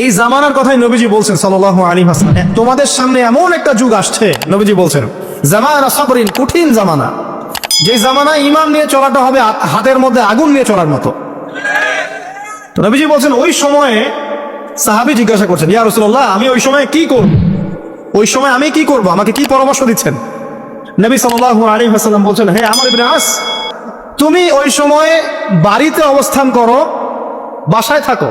এই জামানার কথাই নবীজি বলছেন সাল্লাহ আলী হাসান তোমাদের সামনে এমন একটা যুগ আসছে, নবীজি বলছেন, জামানা সাবরিন, কঠিন জামানা। যে জামানায় ইমান নিয়ে চলাটা হবে হাতের মধ্যে আগুন নিয়ে চলার মতো। তো নবীজি বলছেন, ওই সময়ে সাহাবি জিজ্ঞাসা করছেন, ইয়া রসুল্লাহ আমি ওই সময় কি করব? ওই সময় আমি কি করব? আমাকে কি পরামর্শ দিচ্ছেন? নবী সাল্লাহ আলী হাসাল্লাম বলছেন, হে আমার ইবনে আস, তুমি ওই সময়ে বাড়িতে অবস্থান করো, বাসায় থাকো।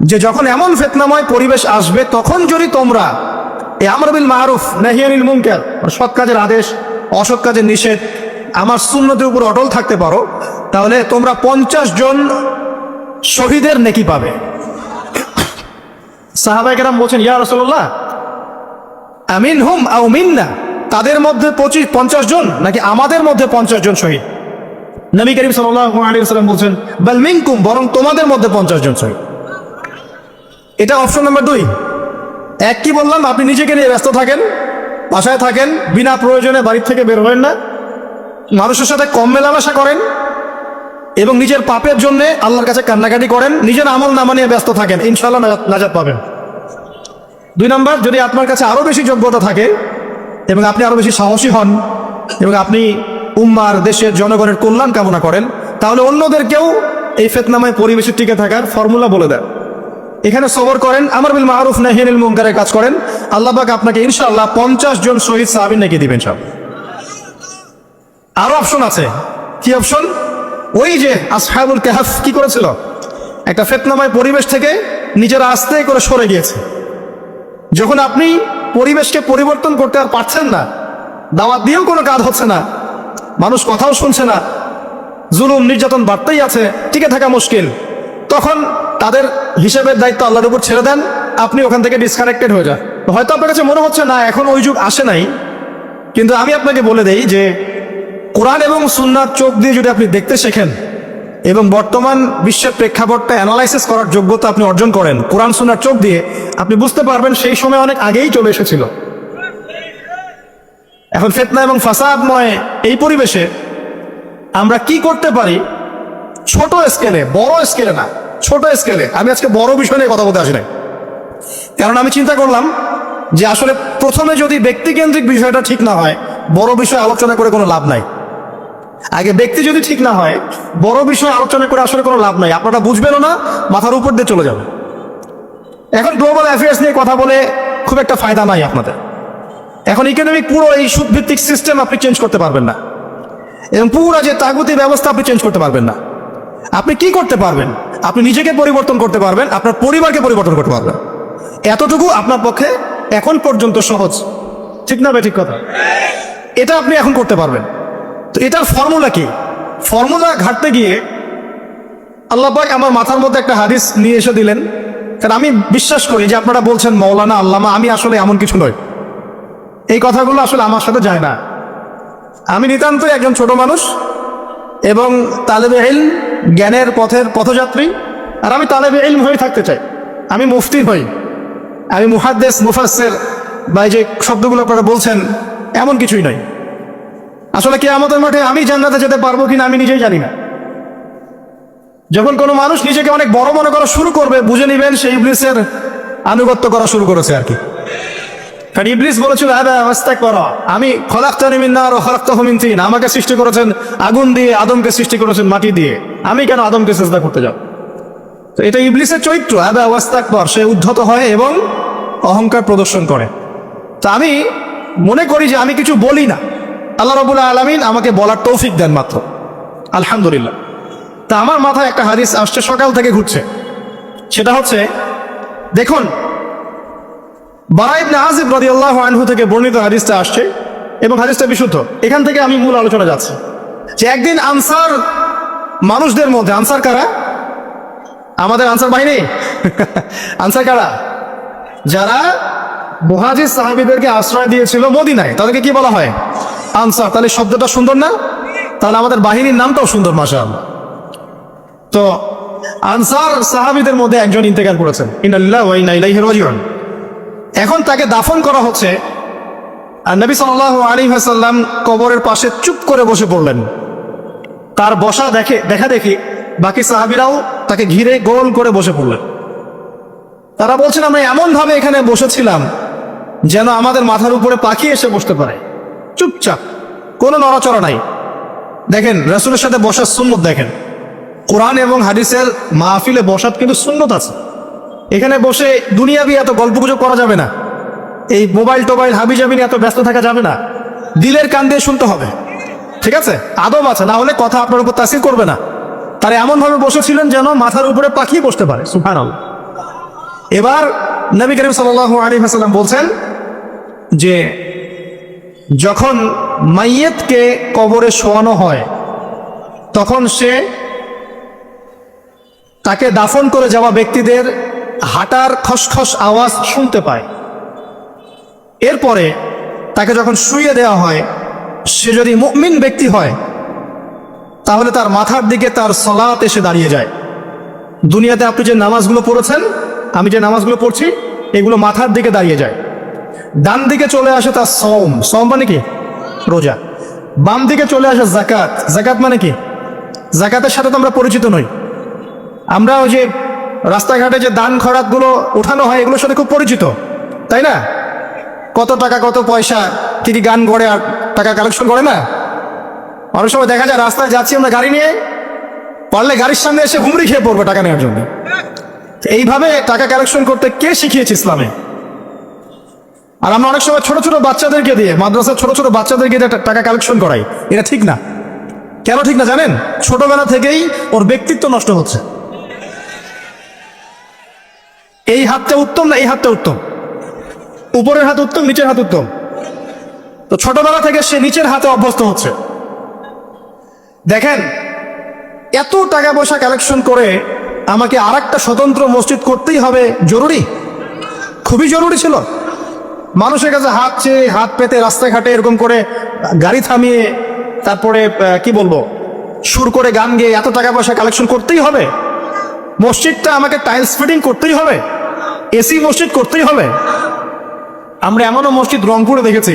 যে যখন এমন ফেতনাময় পরিবেশ আসবে, তখন যদি তোমরা এই আমরবিল মারুফ নাহিয়ানিল মুনকার মানে সৎ কাজের আদেশ, অসৎ কাজের নিষেধ, আমার শূন্যতের উপর অটল থাকতে পারো, তাহলে তোমরা পঞ্চাশ জন শহীদের নেকি পাবে। সাহাবাইকেরাম বলছেন, ইয়া রসল্লাহ আমিন হুম আও মিন্না, তাদের মধ্যে পঁচিশ, পঞ্চাশ জন, নাকি আমাদের মধ্যে পঞ্চাশ জন শহীদ? নবী করিম ওয়াসাল্লাম বলছেন, বাল মিনকুম, বরং তোমাদের মধ্যে পঞ্চাশ জন শহীদ। এটা অপশন নাম্বার দুই। এক, কি বললাম? আপনি নিজেকে নিয়ে ব্যস্ত থাকেন, বাসায় থাকেন, বিনা প্রয়োজনে বাড়ির থেকে বের হবেন না। মানুষের সাথে কম মেলামেশা করেন এবং নিজের পাপের জন্য আল্লাহর কাছে কান্নাকাটি করেন। নিজের আমল নামা নিয়ে ব্যস্ত থাকেন। ইনশাল্লাহ নাজাত পাবেন। দুই নম্বর, যদি আপনার কাছে আরও বেশি যোগ্যতা থাকে এবং আপনি আরও বেশি সাহসী হন এবং আপনি উম্মার, দেশের জনগণের কল্যাণ কামনা করেন, তাহলে অন্যদেরকেও এই ফেতনামায় পরিবেশে টিকে থাকার ফর্মুলা বলে দেন। এখানে সবর করেন, আমার বিল মারুফ নাহিয়ানিল মুনকারের কাজ করেন। আল্লাহ পাক আপনাকে ইনশাআল্লাহ পঞ্চাশ জন শহীদ সাহাবিন নাকি দিবেন সব। আরও অপশন আছে। কি অপশন ওই যে আসহাবুল কাহাফ কি করেছিল? একটা ফেতনাময় পরিবেশ থেকে নিজেরা আস্তে করে সরে গিয়েছে। যখন আপনি পরিবেশকে পরিবর্তন করতে আর পারছেন না, দাওয়াত দিয়েও কোনো কাজ হচ্ছে না, মানুষ কথাও শুনছে না, জুলুম, নির্যাতন বাড়তেই আছে, টিকে থাকা মুশকিল। তখন তাদের হিসেবের দায়িত্ব আল্লাহর উপর ছেড়ে দেন, আপনি ওখান থেকে ডিসকানেক্টেড হয়ে যান। হয়তো আপনার কাছে মনে হচ্ছে, না, এখন ওই যুগ আসে নাই। কিন্তু আমি আপনাকে বলে দেই যে, কোরআন এবং সুন্নার চোখ দিয়ে যদি আপনি দেখতে শেখেন এবং বর্তমান বিশ্বের প্রেক্ষাপটটা অ্যানালাইসিস করার যোগ্যতা আপনি অর্জন করেন, কোরআন, সুন্নার চোখ দিয়ে, আপনি বুঝতে পারবেন সেই সময় অনেক আগেই চলে এসেছিল। এখন ফেতনা এবং ফাসাদময় এই পরিবেশে আমরা কি করতে পারি ছোট স্কেলে বড় স্কেলে না, ছোট স্কেলে আমি আজকে বড় বিষয় নিয়ে কথা বলতে আসি নাই কারণ আমি চিন্তা করলাম যে আসলে প্রথমে যদি ব্যক্তিকেন্দ্রিক বিষয়টা ঠিক না হয়, বড় বিষয় আলোচনা করে কোনো লাভ নাই। আগে ব্যক্তি যদি ঠিক না হয়, বড় বিষয় আলোচনা করে আসলে কোনো লাভ নাই। আপনারা বুঝবেনও না, মাথার উপর দিয়ে চলে যাবে এখন গ্লোবাল অ্যাফেয়ার্স নিয়ে কথা বলে খুব একটা ফায়দা নাই আপনাদের। এখন ইকোনমিক পুরো এই সুদভিত্তিক সিস্টেম আপনি চেঞ্জ করতে পারবেন না। এবং পুরো যে তাগুতি ব্যবস্থা আপনি চেঞ্জ করতে পারবেন না। আপনি কি করতে পারবেন? আপনি নিজেকে পরিবর্তন করতে পারবেন, আপনার পরিবারকে পরিবর্তন করতে পারবেন। এতটুকু আপনার পক্ষে এখন পর্যন্ত সহজ। ঠিক না ঠিক কথা? এটা আপনি এখন করতে পারবেন। তো এটার ফর্মুলা কি? ফর্মুলা ঘাটতে গিয়ে আল্লাহ পাক আমার মাথার মধ্যে একটা হাদিস নিয়ে এসে দিলেন। কারণ আমি বিশ্বাস করি যে আপনারা বলছেন মৌলানা আল্লামা, আমি আসলে এমন কিছু নয় এই কথাগুলো আসলে আমার সাথে যায় না। আমি নিতান্তই একজন ছোট মানুষ এবং তালেবে ইলম জ্ঞানের পথের পথযাত্রী, আর আমি তালেবে ইলম হয়ে থাকতে চাই। আমি মুফতি হই। আমি মুহাদ্দেস মুফাসের বা যে শব্দগুলো আপনারা বলছেন, এমন কিছুই নয়। আসলে কে আমাদের মাঠে আমি জান্নাতে যেতে পারব কিনা আমি নিজেই জানি না। যখন কোনো মানুষ নিজেকে অনেক বড় মনে করা শুরু করবে, বুঝে নিবেন সেই ইবলিসের আনুগত্য করা শুরু করেছে আর কি। কারণ ইবলিস বলেছিল করো আমি খলাক্তানি মিন্নার ও খলাক্তাহু মিন তিন। আমাকে সৃষ্টি করেছেন আগুন দিয়ে, আদমকে সৃষ্টি করেছেন মাটি দিয়ে। আমি কেন আদমকে চেষ্টা করতে যাব? তো এটা ইবলিসের চরিত্র আদা ওয়াস্তাক পর সে উদ্ধত হয় এবং অহংকার প্রদর্শন করে। তা আমি মনে করি যে আমি কিছু বলি না। আল্লাহ রবুল্লা আলমিন আমাকে বলার তৌফিক দেন মাত্র। আলহামদুলিল্লাহ। তা আমার মাথায় একটা হাদিস আসছে, সকাল থেকে ঘুরছে। সেটা হচ্ছে, দেখুন বারাইবনে আজিব রাদিয়াল্লাহু আনহু থেকে বর্ণিত হাদিসটা আসছে এবং হাদিসটা বিশুদ্ধ। এখান থেকে আমি মূল আলোচনা যাচ্ছি। যে একদিন আনসার মানুষদের মধ্যে, আনসার কারা? আমাদের আনসার বাহিনী? আনসার কারা? যারা মুহাজির সাহাবিদেরকে আশ্রয় দিয়েছিল মদিনায়, তাদেরকে কি বলা হয়? আনসার। তাহলে শব্দটা সুন্দর না? তাহলে আমাদের বাহিনীর নামটাও সুন্দর মাসা তো, আনসার সাহাবিদের মধ্যে একজন ইন্তেকাল করেছেন। রাজিউন। এখন তাকে দাফন করা হচ্ছে। আর নবী সাল্লাল্লাহু আলাইহি ওয়াসাল্লাম কবরের পাশে চুপ করে বসে পড়লেন। তার বসা দেখে, দেখা দেখি বাকি সাহাবিরাও তাকে ঘিরে গোল করে বসে পড়লেন। তারা বলছেন, আমরা এমন ভাবে এখানে বসেছিলাম যেন আমাদের মাথার উপরে পাখি এসে বসতে পারে। চুপচাপ, কোনো নড়াচড়া নাই। দেখেন, রসুলের সাথে বসার সুন্নত দেখেন। কোরআন এবং হাদিসের মাহফিলে বসার কিন্তু সুন্নত আছে। এখানে বসে দুনিয়াবি এত গল্প গুজব করা যাবে না। এই মোবাইল টোবাইল হাবি জাবি নিয়ে এত ব্যস্ত থাকা যাবে না। দিলের কান দিয়ে শুনতে হবে। ঠিক আছে? আদব আছে, না হলে কথা আপনার উপর তাসির করবে না। তারা এমন ভাবে বসেছিলেন যেন মাথার উপরে পাখি বসতে পারে। সুফান এবার নবী করিম সাল আলী হাসাল্লাম বলছেন যে, যখন মাইয়েতকে কবরে শোয়ানো হয়, তখন সে তাকে দাফন করে যাওয়া ব্যক্তিদের হাঁটার খসখস আওয়াজ শুনতে পায়। এরপরে তাকে যখন শুইয়ে দেওয়া হয় সে যদি মুমিন ব্যক্তি হয়, তাহলে তার মাথার দিকে তার সলাত এসে দাঁড়িয়ে যায়। দুনিয়াতে আপনি যে নামাজগুলো পড়েছেন, আমি যে নামাজগুলো পড়ছি, এগুলো মাথার দিকে দাঁড়িয়ে যায়। ডান দিকে চলে আসে তার সম সম মানে কি? রোজা। বাম দিকে চলে আসে জাকাত জাকাত মানে কি? জাকাতের সাথে তো আমরা পরিচিত নই। আমরা ওই যে রাস্তাঘাটে যে দান খরাতগুলো উঠানো হয়, এগুলোর সাথে খুব পরিচিত। তাই না? কত টাকা, কত পয়সা, কি কি গান গড়ে আর টাকা কালেকশন করে না? অনেক সময় দেখা যায় রাস্তায় যাচ্ছি আমরা গাড়ি নিয়ে, পারলে গাড়ির সামনে এসে হুমড়ি খেয়ে পড়বে টাকা নেওয়ার জন্য। এইভাবে টাকা কালেকশন করতে কে শিখিয়েছে ইসলামে? আর আমরা অনেক সময় ছোট ছোট বাচ্চাদেরকে দিয়ে, মাদ্রাসার ছোট ছোট বাচ্চাদেরকে দিয়ে টাকা কালেকশন করাই। এটা ঠিক না? কেন ঠিক না জানেন? ছোটবেলা থেকেই ওর ব্যক্তিত্ব নষ্ট হচ্ছে। এই হাতটা উত্তম না এই হাতটা উত্তম? উপরের হাত উত্তম, নিচের হাত উত্তম? তো ছোটবেলা থেকে সে নিচের হাতে অভ্যস্ত হচ্ছে। দেখেন, এত টাকা পয়সা কালেকশন করে আমাকে আর একটা স্বতন্ত্র মসজিদ করতেই হবে জরুরি? খুবই জরুরি ছিল। মানুষের কাছে হাত চেয়ে, হাত পেতে, রাস্তাঘাটে এরকম করে গাড়ি থামিয়ে, তারপরে কি বলব, সুর করে গান গেয়ে এত টাকা পয়সা কালেকশন করতেই হবে। মসজিদটা আমাকে টাইলস ফিটিং করতেই হবে। এসি মসজিদ করতেই হবে। আমরা এমনও মসজিদ রংপুরে দেখেছি।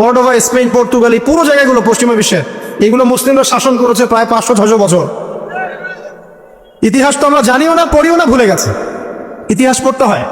কর্ডোভা, স্পেন, পর্তুগাল, এই পুরো জায়গাগুলো পশ্চিমা বিশ্বের। এগুলো মুসলিমরা শাসন করেছে প্রায় পাঁচশো ছশো বছর। ইতিহাস তো আমরা জানিও না, পড়িও না, ভুলে গেছে। ইতিহাস পড়তে হয়।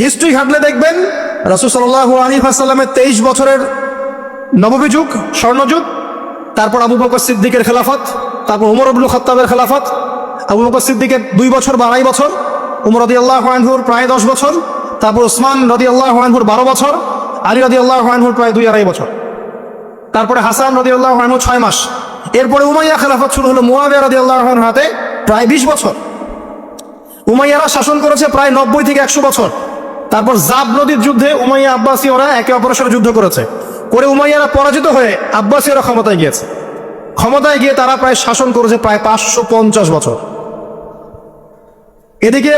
হিস্ট্রি ঘাটলে দেখবেন, রসুল সাল্লাহ আলী আসাল্লামের তেইশ বছরের নবমী যুগ স্বর্ণযুগ, তারপর আবু বকর সিদ্দিকের খেলাফত, তারপর উমর আবুল খত্তাবের খেলাফত, আবু বকর সিদ্দিকের দুই বছর বা বছর, উমর রদি আল্লাহ প্রায় দশ বছর, তারপর ওসমান রদি আল্লাহ বারো বছর আলী রদি আল্লাহ আনহুর প্রায় দুই আড়াই বছর। তারপরে হাসান রদি আল্লাহ আনহু ছয় মাস। এরপরে উমাইয়া খেলাফত শুরু হলো মুয়াবিয়া রদি আল্লাহ আনহুর হাতে প্রায় বিশ বছর। উমাইয়ারা শাসন করেছে প্রায় নব্বই থেকে একশো বছর। তারপর জাব নদীর যুদ্ধে উমাইয়া আব্বাসী ওরা একে অপরের সাথে যুদ্ধ করেছে। করে উমাইয়ারা পরাজিত হয়ে আব্বাসীরা ক্ষমতায় গিয়েছে। ক্ষমতায় গিয়ে তারা প্রায় শাসন করেছে প্রায় পাঁচশো পঞ্চাশ বছর। এদিকে